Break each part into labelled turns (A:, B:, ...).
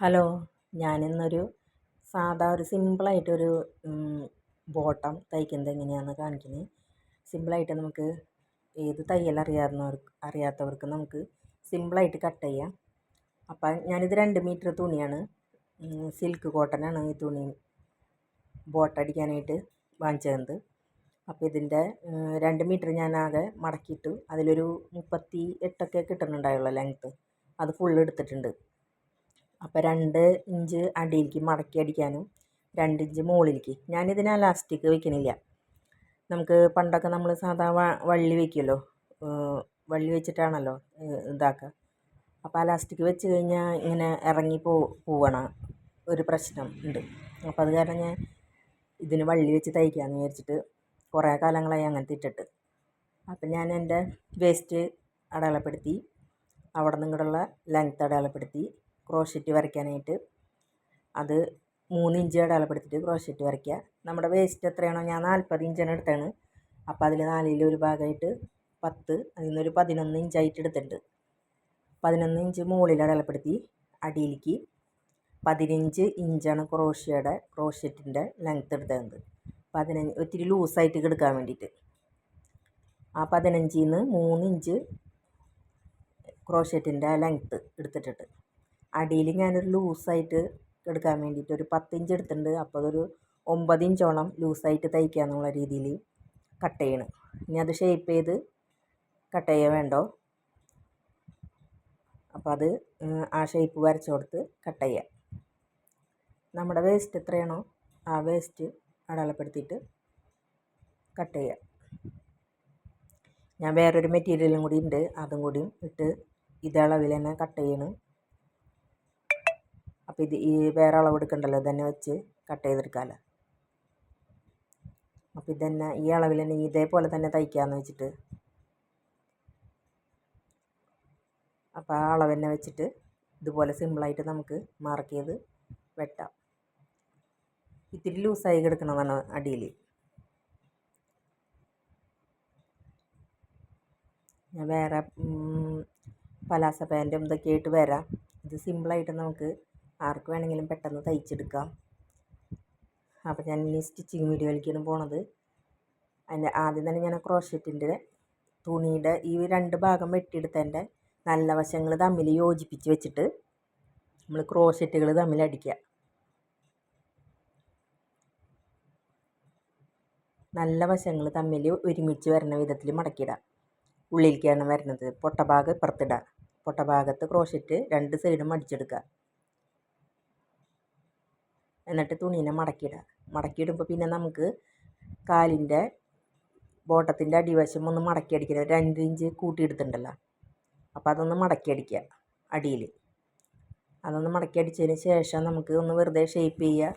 A: Hello ഞാനിന്നൊരു സാധാ ഒരു സിമ്പിളായിട്ടൊരു bottom തയ്ക്കുന്നത് എങ്ങനെയാണെന്ന് കാണിക്കുന്നത് സിമ്പിളായിട്ട് നമുക്ക് ഏത് തയ്യൽ അറിയാവുന്നവർക്ക് അറിയാത്തവർക്ക് നമുക്ക് സിമ്പിളായിട്ട് കട്ട് ചെയ്യാം. അപ്പം ഞാനിത് രണ്ട് മീറ്റർ തുണിയാണ് സിൽക്ക് കോട്ടനാണ് ഈ തുണി ബോട്ടടിക്കാനായിട്ട് വാങ്ങിച്ചത്. അപ്പോൾ ഇതിന്റെ രണ്ട് മീറ്റർ ഞാൻ ആകെ മടക്കിയിട്ട് അതിലൊരു മുപ്പത്തി എട്ടൊക്കെ കിട്ടുന്നുണ്ടായുള്ളൂ ലെങ്ത്ത്. അത് ഫുൾ എടുത്തിട്ടുണ്ട്. അപ്പോൾ രണ്ട് ഇഞ്ച് അടിയിലേക്ക് മടക്കി അടിക്കാനും രണ്ട് ഇഞ്ച് മുകളിലേക്ക്. ഞാനിതിന് അലാസ്റ്റിക് വെക്കണില്ല. നമുക്ക് പണ്ടൊക്കെ നമ്മൾ സാധാ വള്ളി വെക്കുമല്ലോ വള്ളി വെച്ചിട്ടാണല്ലോ ഇതാക്കുക. അപ്പോൾ അലാസ്റ്റിക് വെച്ച് കഴിഞ്ഞാൽ ഇങ്ങനെ ഇറങ്ങി പോ പോവണ ഒരു പ്രശ്നം ഉണ്ട്. അപ്പോൾ അത് കാരണം ഞാൻ ഇതിന് വള്ളി വെച്ച് തയ്ക്കാമെന്ന് വിചാരിച്ചിട്ട് കുറേ കാലങ്ങളായി അങ്ങനത്തെ ഇട്ടിട്ട്. അപ്പം ഞാൻ എന്റെ വേസ്റ്റ് അടയാളപ്പെടുത്തി അവിടെ നിന്നിങ്ങോട്ടുള്ള ലെങ്ത്ത് അടയാളപ്പെടുത്തി ക്രോഷറ്റ് വരയ്ക്കാനായിട്ട്. അത് മൂന്ന് ഇഞ്ച് അടയാളപ്പെടുത്തിയിട്ട് ക്രോഷറ്റ് വരയ്ക്കുക. നമ്മുടെ വേസ്റ്റ് എത്രയാണോ ഞാൻ നാൽപ്പത് ഇഞ്ചാണ് എടുത്തതാണ് അപ്പോൾ അതിൽ നാലിലൊരു ഭാഗമായിട്ട് പത്ത് അതിൽ നിന്നൊരു പതിനൊന്ന് ഇഞ്ചായിട്ട് എടുത്തിട്ടുണ്ട്. പതിനൊന്ന് ഇഞ്ച് മുകളിൽ അടയാളപ്പെടുത്തി അടിയിലേക്ക്. പതിനഞ്ച് ഇഞ്ചാണ് ക്രോഷ്യയുടെ ക്രോഷ്യറ്റിന്റെ ലെങ്ത്ത് എടുത്തത്. പതിനഞ്ച് ഒത്തിരി ലൂസായിട്ട് എടുക്കാൻ വേണ്ടിയിട്ട്. ആ പതിനഞ്ചിൽ നിന്ന് മൂന്ന് ഇഞ്ച് ക്രോഷ്യറ്റിന്റെ ലെങ്ത്ത് എടുത്തിട്ടുണ്ട്. അടിയിൽ ഞാനൊരു ലൂസായിട്ട് എടുക്കാൻ വേണ്ടിയിട്ട് ഒരു പത്ത് ഇഞ്ച് എടുത്തിട്ടുണ്ട്. അപ്പോൾ അതൊരു ഒമ്പത് ഇഞ്ചോളം ലൂസായിട്ട് തയ്ക്കുക എന്നുള്ള രീതിയിൽ കട്ട് ചെയ്യണം. ഇനി അത് ഷേപ്പ് ചെയ്ത് കട്ട് ചെയ്യുക വേണ്ടോ? അപ്പോൾ അത് ആ ഷേപ്പ് വരച്ചു കൊടുത്ത് കട്ട് ചെയ്യുക നമ്മുടെ വേസ്റ്റ് എത്രയാണോ ആ വേസ്റ്റ് അടയാളപ്പെടുത്തിയിട്ട് കട്ട് ചെയ്യുക ഞാൻ വേറൊരു മെറ്റീരിയലും കൂടി ഉണ്ട്. അതും കൂടിയും ഇട്ട് ഇതളവിൽ തന്നെ കട്ട് ചെയ്യണം. അപ്പോൾ ഇത് ഈ വേറെ അളവ് എടുക്കണ്ടല്ലോ ഇതന്നെ വെച്ച് കട്ട് ചെയ്തെടുക്കാമല്ലോ അപ്പോൾ ഇതന്നെ ഈ അളവിൽ തന്നെ ഇതേപോലെ തന്നെ തയ്ക്കാമെന്ന് വെച്ചിട്ട്. അപ്പോൾ ആ അളവ് തന്നെ വെച്ചിട്ട് ഇതുപോലെ സിമ്പിളായിട്ട് നമുക്ക് മാർക്ക് ചെയ്ത് വെട്ടാം. ഇത്തിരി ലൂസായി കിടക്കണതാണ് അടിയിൽ. ഞാൻ വേറെ പലാസ പാന്റും ഇതൊക്കെ ആയിട്ട് വരാം. ഇത് സിമ്പിളായിട്ട് നമുക്ക് ആർക്ക് വേണമെങ്കിലും പെട്ടെന്ന് തയ്ച്ചെടുക്കാം. അപ്പോൾ ഞാൻ ഈ സ്റ്റിച്ചിങ് വീഡിയോയിലേക്കാണ് പോണത്. അതിന്റെ ആദ്യം തന്നെ ഞാൻ ക്രോഷ്യറ്റിന്റെ തുണിയുടെ ഈ രണ്ട് ഭാഗം വെട്ടിയെടുത്തതിന്റെ നല്ല വശങ്ങൾ തമ്മിൽ യോജിപ്പിച്ച് വെച്ചിട്ട് നമ്മൾ ക്രോഷറ്റുകൾ തമ്മിൽ അടിക്കുക. നല്ല വശങ്ങൾ തമ്മിൽ ഒരുമിച്ച് വരുന്ന വിധത്തിൽ മടക്കിയിടാം ഉള്ളിലേക്കാണ് വരുന്നത്. പൊട്ടഭാഗം ഇപ്പുറത്തിടുക പൊട്ടഭാഗത്ത് ക്രോഷറ്റ് രണ്ട് സൈഡും അടിച്ചെടുക്കുക. എന്നിട്ട് തുണീനെ മടക്കിയിടുക. മടക്കിയിടുമ്പോൾ പിന്നെ നമുക്ക് കാലിന്റെ ബോട്ടത്തിന്റെ അടിവശം ഒന്ന് മടക്കി അടിക്കണം. രണ്ട് ഇഞ്ച് കൂട്ടിയെടുത്തിട്ടുണ്ടല്ലോ അപ്പോൾ അതൊന്ന് മടക്കി അടിക്കുക അടിയിൽ. അതൊന്ന് മടക്കി അടിച്ചതിന് ശേഷം നമുക്ക് ഒന്ന് വെറുതെ ഷേപ്പ് ചെയ്യുക.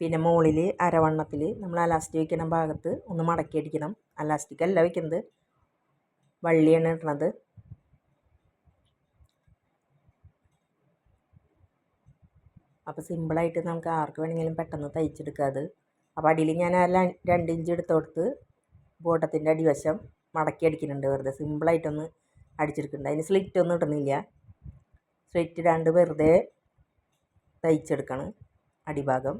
A: പിന്നെ മുകളിൽ അരവണ്ണത്തിൽ നമ്മൾ അലാസ്റ്റിക് വയ്ക്കുന്ന ഭാഗത്ത് ഒന്ന് മടക്കി അടിക്കണം. അലാസ്റ്റിക് അല്ല വയ്ക്കുന്നത്. വള്ളിയാണ് ഇടുന്നത് അപ്പോൾ സിമ്പിളായിട്ട് നമുക്ക് ആർക്ക് വേണമെങ്കിലും പെട്ടെന്ന് തയ്ച്ചെടുക്കാം അത്. അപ്പോൾ അടിയിൽ ഞാൻ ആ രണ്ട് ഇഞ്ച് എടുത്ത് കൊടുത്ത് ബോട്ടത്തിന്റെ അടിവശം മടക്കി അടിക്കുന്നുണ്ട് വെറുതെ. സിമ്പിളായിട്ടൊന്ന് അടിച്ചെടുക്കുന്നുണ്ട്. അതിന് സ്ലിറ്റ് ഒന്നും ഇടുന്നില്ല. സ്ലിറ്റ് രണ്ട് വെറുതെ തയ്ച്ചെടുക്കണം അടിഭാഗം.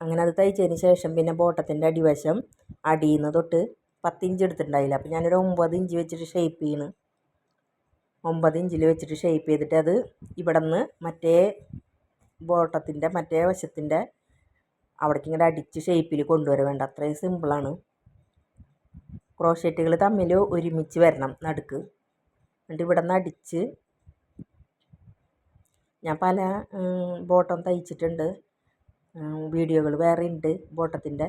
A: അങ്ങനെ അത് തയ്ച്ചതിന് ശേഷം പിന്നെ ബോട്ടത്തിന്റെ അടിവശം അടിയിൽ നിന്ന് തൊട്ട് പത്ത് ഇഞ്ച് എടുത്തിട്ടുണ്ടായില്ല. അപ്പോൾ ഞാനൊരു ഒമ്പത് ഇഞ്ച് വെച്ചിട്ട് ഷേപ്പ് ചെയ്യണം. ഒമ്പത് ഇഞ്ചിൽ വെച്ചിട്ട് ഷേപ്പ് ചെയ്തിട്ട് അത് ഇവിടെ നിന്ന് മറ്റേ ബോട്ടത്തിന്റെ മറ്റേ വശത്തിന്റെ അവിടേക്ക് ഇങ്ങനെ അടിച്ച് ഷേപ്പിൽ കൊണ്ടുവരാൻ വേണ്ട. അത്രയും സിമ്പിളാണ് ക്രോഷറ്റുകൾ തമ്മിൽ ഒരുമിച്ച് വരണം നടുക്ക്. എന്നിട്ട് ഇവിടെ നിന്ന് അടിച്ച് ഞാൻ പല ബോട്ടം തയ്ച്ചിട്ടുണ്ട്. വീഡിയോകൾ വേറെ ഉണ്ട് ബോട്ടത്തിന്റെ.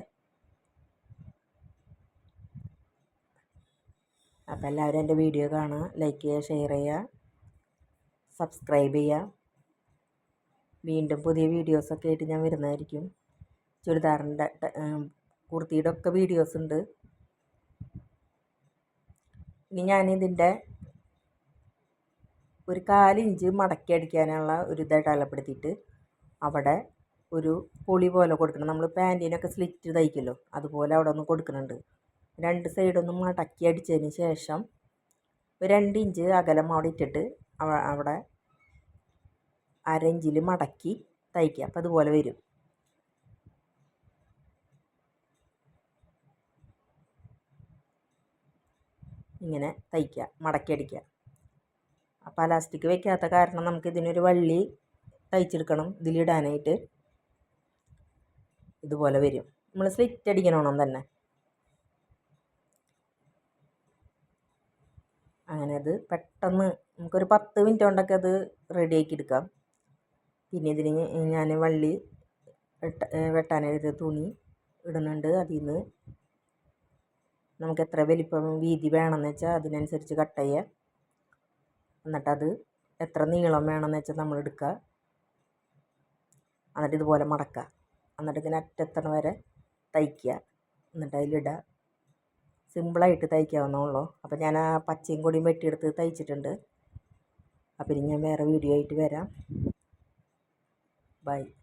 A: അപ്പോൾ എല്ലാവരും എന്റെ വീഡിയോ കാണുക ലൈക്ക് ചെയ്യുക ഷെയർ ചെയ്യുക സബ്സ്ക്രൈബ് ചെയ്യുക. വീണ്ടും പുതിയ വീഡിയോസൊക്കെ ആയിട്ട് ഞാൻ വരുന്നതായിരിക്കും. ചുരിദാറിന്റെ കുർത്തിയുടെ ഒക്കെ വീഡിയോസ് ഉണ്ട് ഇനി ഞാനിതിന്റെ ഒരു കാലിഞ്ച് മടക്കി അടിക്കാനുള്ള ഒരു ഇത് അലപ്പെടുത്തിയിട്ട് അവിടെ ഒരു പൊളി പോലെ കൊടുക്കണം. നമ്മൾ പാന്റിനൊക്കെ സ്ലിറ്റ് തയ്ക്കുമല്ലോ അതുപോലെ അവിടെ ഒന്ന് കൊടുക്കുന്നുണ്ട്. രണ്ട് സൈഡൊന്ന് മടക്കി അടിച്ചതിന് ശേഷം ഒരു രണ്ട് ഇഞ്ച് അകലം അവിടെ ഇട്ടിട്ട് അവിടെ അര ഇഞ്ചിൽ മടക്കി തയ്ക്കുക. അപ്പം അതുപോലെ വരും. ഇങ്ങനെ തയ്ക്കുക മടക്കിയടിക്കുക അപ്പോൾ അലാസ്റ്റിക് വെക്കാത്ത കാരണം നമുക്ക് ഇതിനൊരു വള്ളി തയ്ച്ചെടുക്കണം. ഇതിലിടാനായിട്ട് ഇതുപോലെ വരും. നമ്മൾ സ്ലിറ്റ് അടിക്കണം തന്നെ. അങ്ങനെ അത് പെട്ടെന്ന് നമുക്കൊരു പത്ത് മിനിറ്റ് കൊണ്ടൊക്കെ അത് റെഡിയാക്കി എടുക്കാം. പിന്നെ ഇതിന് ഞാൻ വള്ളി വെട്ട വെട്ടാനായിട്ട് തുണി ഇടുന്നുണ്ട് അതിൽ നിന്ന് നമുക്ക് എത്ര വലിപ്പം വീതി വേണമെന്ന് വെച്ചാൽ അതിനനുസരിച്ച് കട്ട് ചെയ്യുക എന്നിട്ടത് എത്ര നീളം വേണമെന്ന് വെച്ചാൽ നമ്മൾ എടുക്കുക എന്നിട്ട് ഇതുപോലെ മടക്കുക എന്നിട്ട് ഇങ്ങനെ അറ്റത്തണ വരെ തയ്ക്കുക. എന്നിട്ട് അതിലിടുക സിമ്പിളായിട്ട് തയ്ക്കാവുന്നേ അപ്പോൾ ഞാൻ ആ പച്ചയും കൂടിയും വെട്ടിയെടുത്ത് തയ്ച്ചിട്ടുണ്ട്. അപ്പോൾ ഇനി ഞാൻ വേറെ വീഡിയോ ആയിട്ട് വരാം. はい